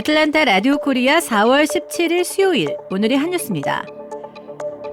애틀랜타 라디오 코리아 4월 17일 수요일 오늘의 한 뉴스입니다.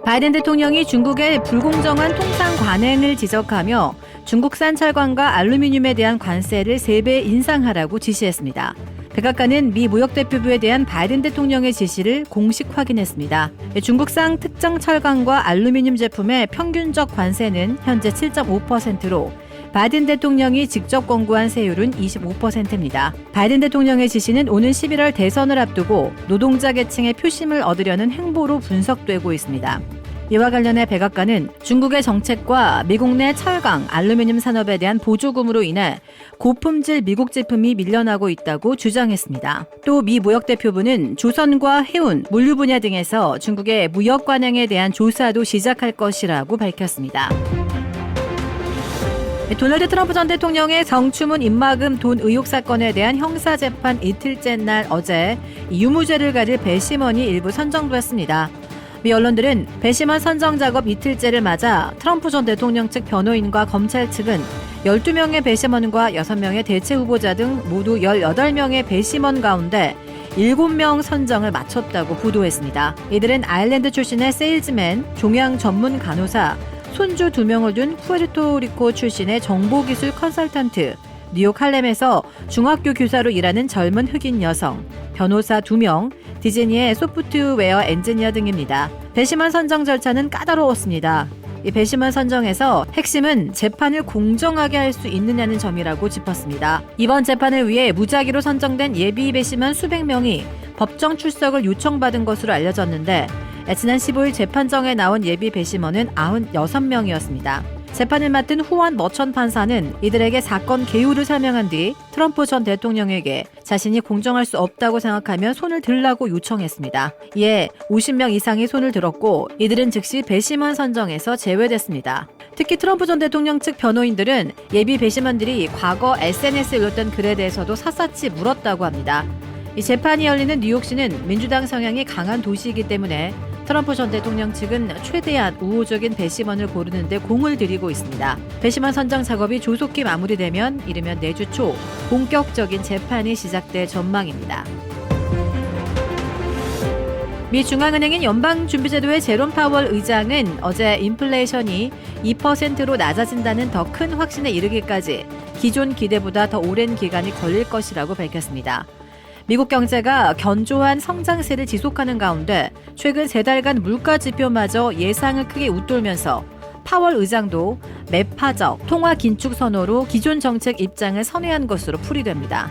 바이든 대통령이 중국의 불공정한 통상 관행을 지적하며 중국산 철강과 알루미늄에 대한 관세를 3배 인상하라고 지시했습니다. 백악관은 미 무역대표부에 대한 바이든 대통령의 지시를 공식 확인했습니다. 중국산 특정 철강과 알루미늄 제품의 평균적 관세는 현재 7.5%로 바이든 대통령이 직접 권고한 세율은 25%입니다. 바이든 대통령의 지시는 오는 11월 대선을 앞두고 노동자 계층의 표심을 얻으려는 행보로 분석되고 있습니다. 이와 관련해 백악관은 중국의 정책과 미국 내 철강, 알루미늄 산업에 대한 보조금으로 인해 고품질 미국 제품이 밀려나고 있다고 주장했습니다. 또 미 무역대표부는 조선과 해운, 물류 분야 등에서 중국의 무역 관행에 대한 조사도 시작할 것이라고 밝혔습니다. 도널드 트럼프 전 대통령의 성추문 입막음 돈 의혹 사건에 대한 형사 재판 이틀째 날 어제 유무죄를 가릴 배심원이 일부 선정됐습니다. 미 언론들은 배심원 선정 작업 이틀째를 맞아 트럼프 전 대통령 측 변호인과 검찰 측은 12명의 배심원과 6명의 대체 후보자 등 모두 18명의 배심원 가운데 7명 선정을 마쳤다고 보도했습니다. 이들은 아일랜드 출신의 세일즈맨, 종양 전문 간호사, 손주 2명을 둔 푸에르토리코 출신의 정보기술 컨설턴트, 뉴욕 할렘에서 중학교 교사로 일하는 젊은 흑인 여성, 변호사 2명, 디즈니의 소프트웨어 엔지니어 등입니다. 배심원 선정 절차는 까다로웠습니다. 이 배심원 선정에서 핵심은 재판을 공정하게 할 수 있느냐는 점이라고 짚었습니다. 이번 재판을 위해 무작위로 선정된 예비 배심원 수백 명이 법정 출석을 요청받은 것으로 알려졌는데 지난 15일 재판정에 나온 예비 배심원은 96명이었습니다. 재판을 맡은 후원 머천 판사는 이들에게 사건 개요를 설명한 뒤 트럼프 전 대통령에게 자신이 공정할 수 없다고 생각하면 손을 들라고 요청했습니다. 이에 50명 이상이 손을 들었고 이들은 즉시 배심원 선정에서 제외됐습니다. 특히 트럼프 전 대통령 측 변호인들은 예비 배심원들이 과거 SNS에 올렸던 글에 대해서도 샅샅이 물었다고 합니다. 이 재판이 열리는 뉴욕시는 민주당 성향이 강한 도시이기 때문에 트럼프 전 대통령 측은 최대한 우호적인 배심원을 고르는데 공을 들이고 있습니다. 배심원 선정 작업이 조속히 마무리되면 이르면 내주 초 본격적인 재판이 시작될 전망입니다. 미 중앙은행인 연방준비제도의 제롬 파월 의장은 어제 인플레이션이 2%로 낮아진다는 더 큰 확신에 이르기까지 기존 기대보다 더 오랜 기간이 걸릴 것이라고 밝혔습니다. 미국 경제가 견조한 성장세를 지속하는 가운데 최근 세 달간 물가 지표마저 예상을 크게 웃돌면서 파월 의장도 매파적 통화 긴축 선호로 기존 정책 입장을 선회한 것으로 풀이됩니다.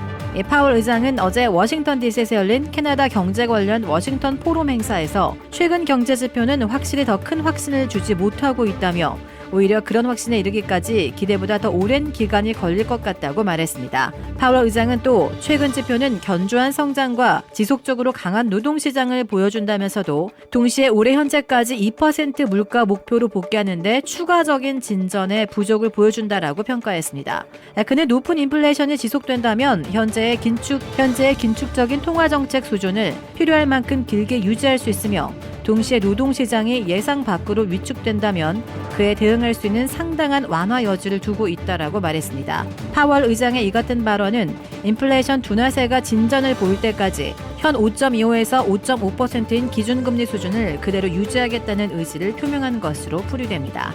파월 의장은 어제 워싱턴 DC에서 열린 캐나다 경제 관련 워싱턴 포럼 행사에서 최근 경제 지표는 확실히 더 큰 확신을 주지 못하고 있다며 오히려 그런 확신에 이르기까지 기대보다 더 오랜 기간이 걸릴 것 같다고 말했습니다. 파월 의장은 또 최근 지표는 견조한 성장과 지속적으로 강한 노동시장을 보여준다면서도 동시에 올해 현재까지 2% 물가 목표로 복귀하는데 추가적인 진전의 부족을 보여준다라고 평가했습니다. 그는 높은 인플레이션이 지속된다면 현재의 긴축 현재의 긴축적인 통화 정책 수준을 필요할 만큼 길게 유지할 수 있으며 동시에 노동시장이 예상 밖으로 위축된다면 그에 대응할 수 있는 상당한 완화 여지를 두고 있다라고 말했습니다. 파월 의장의 이 같은 발언은 인플레이션 둔화세가 진전을 보일 때까지 현 5.25에서 5.5%인 기준금리 수준을 그대로 유지하겠다는 의지를 표명한 것으로 풀이됩니다.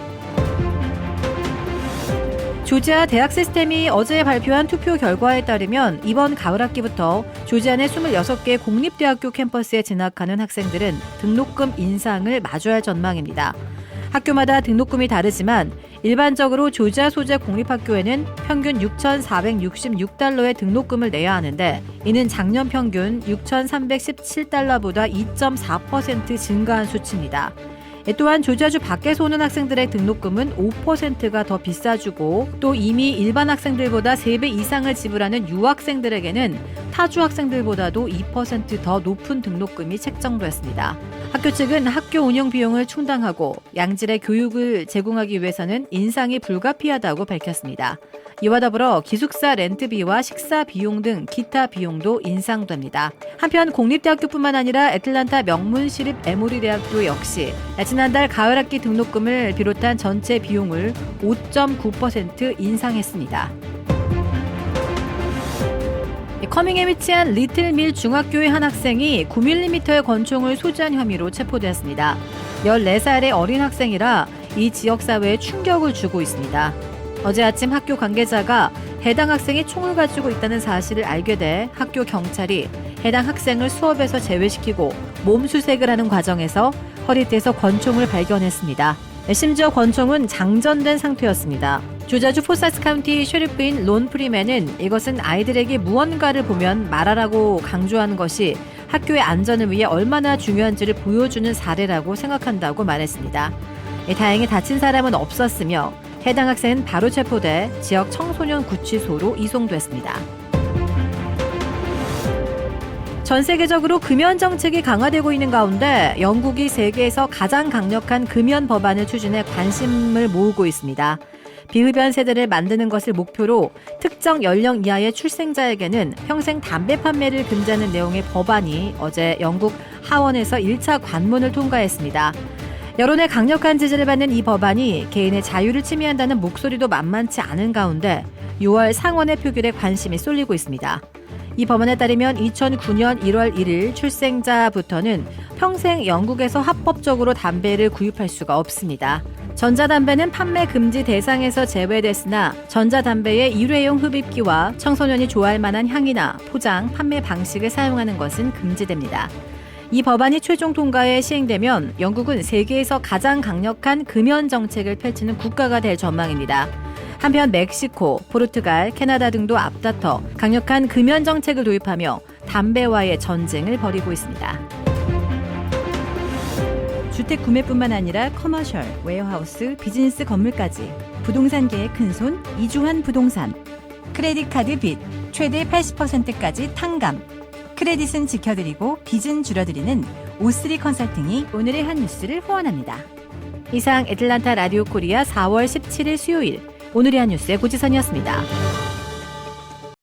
조지아 대학 시스템이 어제 발표한 투표 결과에 따르면 이번 가을 학기부터 조지아 내 26개 공립대학교 캠퍼스에 진학하는 학생들은 등록금 인상을 마주할 전망입니다. 학교마다 등록금이 다르지만 일반적으로 조지아 소재 공립학교에는 평균 6,466달러의 등록금을 내야 하는데 이는 작년 평균 6,317달러보다 2.4% 증가한 수치입니다. 또한 조지아주 밖에서 오는 학생들의 등록금은 5%가 더 비싸주고 또 이미 일반 학생들보다 3배 이상을 지불하는 유학생들에게는 타주 학생들보다도 2%더 높은 등록금이 책정됐습니다. 학교 측은 학교 운영 비용을 충당하고 양질의 교육을 제공하기 위해서는 인상이 불가피하다고 밝혔습니다. 이와 더불어 기숙사 렌트비와 식사 비용 등 기타 비용도 인상됩니다. 한편 공립대학교뿐만 아니라 애틀란타 명문시립 에모리 대학교 역시 지난달 가을 학기 등록금을 비롯한 전체 비용을 5.9% 인상했습니다. 커밍에 위치한 리틀밀 중학교의 한 학생이 9mm의 권총을 소지한 혐의로 체포되었습니다. 14살의 어린 학생이라 이 지역사회에 충격을 주고 있습니다. 어제 아침 학교 관계자가 해당 학생이 총을 가지고 있다는 사실을 알게 돼 학교 경찰이 해당 학생을 수업에서 제외시키고 몸수색을 하는 과정에서 허리띠에서 권총을 발견했습니다. 심지어 권총은 장전된 상태였습니다. 조자주 포사스 카운티 쉐리프인 론 프리맨은 이것은 아이들에게 무언가를 보면 말하라고 강조하는 것이 학교의 안전을 위해 얼마나 중요한지를 보여주는 사례라고 생각한다고 말했습니다. 예, 다행히 다친 사람은 없었으며 해당 학생은 바로 체포돼 지역 청소년 구치소로 이송됐습니다. 전 세계적으로 금연 정책이 강화되고 있는 가운데 영국이 세계에서 가장 강력한 금연 법안을 추진해 관심을 모으고 있습니다. 비흡연 세대를 만드는 것을 목표로 특정 연령 이하의 출생자에게는 평생 담배 판매를 금지하는 내용의 법안이 어제 영국 하원에서 1차 관문을 통과했습니다. 여론의 강력한 지지를 받는 이 법안이 개인의 자유를 침해한다는 목소리도 만만치 않은 가운데 6월 상원의 표결에 관심이 쏠리고 있습니다. 이 법안에 따르면 2009년 1월 1일 출생자부터는 평생 영국에서 합법적으로 담배를 구입할 수가 없습니다. 전자담배는 판매 금지 대상에서 제외됐으나 전자담배의 일회용 흡입기와 청소년이 좋아할 만한 향이나 포장, 판매 방식을 사용하는 것은 금지됩니다. 이 법안이 최종 통과에 시행되면 영국은 세계에서 가장 강력한 금연 정책을 펼치는 국가가 될 전망입니다. 한편 멕시코, 포르투갈, 캐나다 등도 앞다퉈 강력한 금연 정책을 도입하며 담배와의 전쟁을 벌이고 있습니다. 주택 구매뿐만 아니라 커머셜, 웨어하우스, 비즈니스 건물까지 부동산계의 큰손 이주환 부동산 크레딧 카드 빚 최대 80%까지 탕감 크레딧은 지켜드리고 빚은 줄여드리는 오스리 컨설팅이 오늘의 한 뉴스를 후원합니다. 이상 애틀란타 라디오 코리아 4월 17일 수요일 오늘의 한 뉴스의 고지선이었습니다.